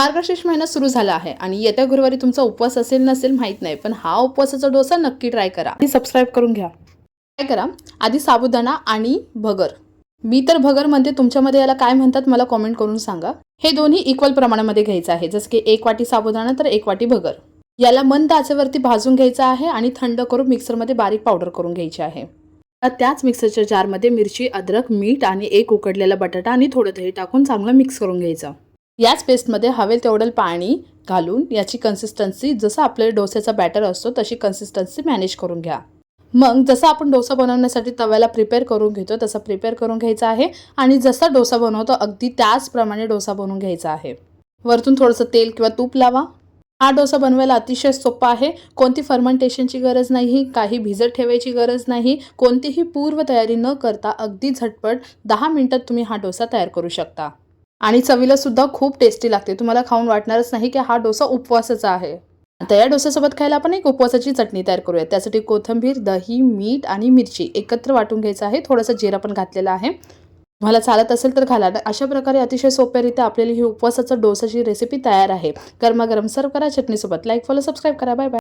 मार्गशीर्ष महिना सुरू झाला आहे आणि येत्या गुरुवारी तुमचा उपवास असेल नसेल माहीत नाही पण हा उपवासाचा डोसा नक्की ट्राय करा. आणि सबस्क्राईब करून घ्या. काय करा. आधी साबुदाणा आणि भगर. मी तर भगर म्हणते तुमच्यामध्ये याला काय म्हणतात मला कॉमेंट करून सांगा. हे दोन्ही इक्वल प्रमाणामध्ये घ्यायचं आहे. जसं की एक वाटी साबुदाणा तर एक वाटी भगर. याला मंद आचेवरती भाजून घ्यायचं आहे आणि थंड करून मिक्सरमध्ये बारीक पावडर करून घ्यायची आहे. आता त्याच मिक्सरच्या जारमध्ये मिरची अद्रक मीठ आणि एक उकडलेला बटाटा आणि थोडं दही टाकून चांगलं मिक्स करून घ्यायचं. याच पेस्टमध्ये हवेल तेवढं पाणी घालून याची कन्सिस्टन्सी जसं आपल्या डोस्याचा बॅटर असतो तशी कन्सिस्टन्सी मॅनेज करून घ्या. मग जसं आपण डोसा बनवण्यासाठी तव्याला प्रिपेअर करून घेतो तसं प्रिपेअर करून घ्यायचा आहे. आणि जसा डोसा बनवतो अगदी त्याचप्रमाणे डोसा बनवून घ्यायचा आहे. वरतून थोडंसं तेल किंवा तूप लावा. हा डोसा बनवायला अतिशय सोपा आहे. कोणती फर्मेंटेशनची गरज नाही काही भिजत ठेवायची गरज नाही. कोणतीही पूर्वतयारी न करता अगदी झटपट दहा मिनटात तुम्ही हा डोसा तयार करू शकता. आणि चवीला सुद्धा खूप टेस्टी लागते. तुम्हाला खाऊन वाटणारच नाही की हा डोसा उपवासाचा आहे. आता या डोस्यासोबत खायला आपण एक उपवासाची चटणी तयार करूया त्यासाठी कोथिंबीर दही मीठ आणि मिरची एकत्र वाटून घ्यायचं आहे. थोडासा जिरा पण घातलेला आहे. तुम्हाला चालत असेल तर घाला. अशा प्रकारे अतिशय सोप्यारित्या आपल्याला ही उपवासाचा डोसाची रेसिपी तयार आहे. गरमागरम सर्व करा. चटणीसोबत लाईक फॉलो सबस्क्राईब करा. Bye bye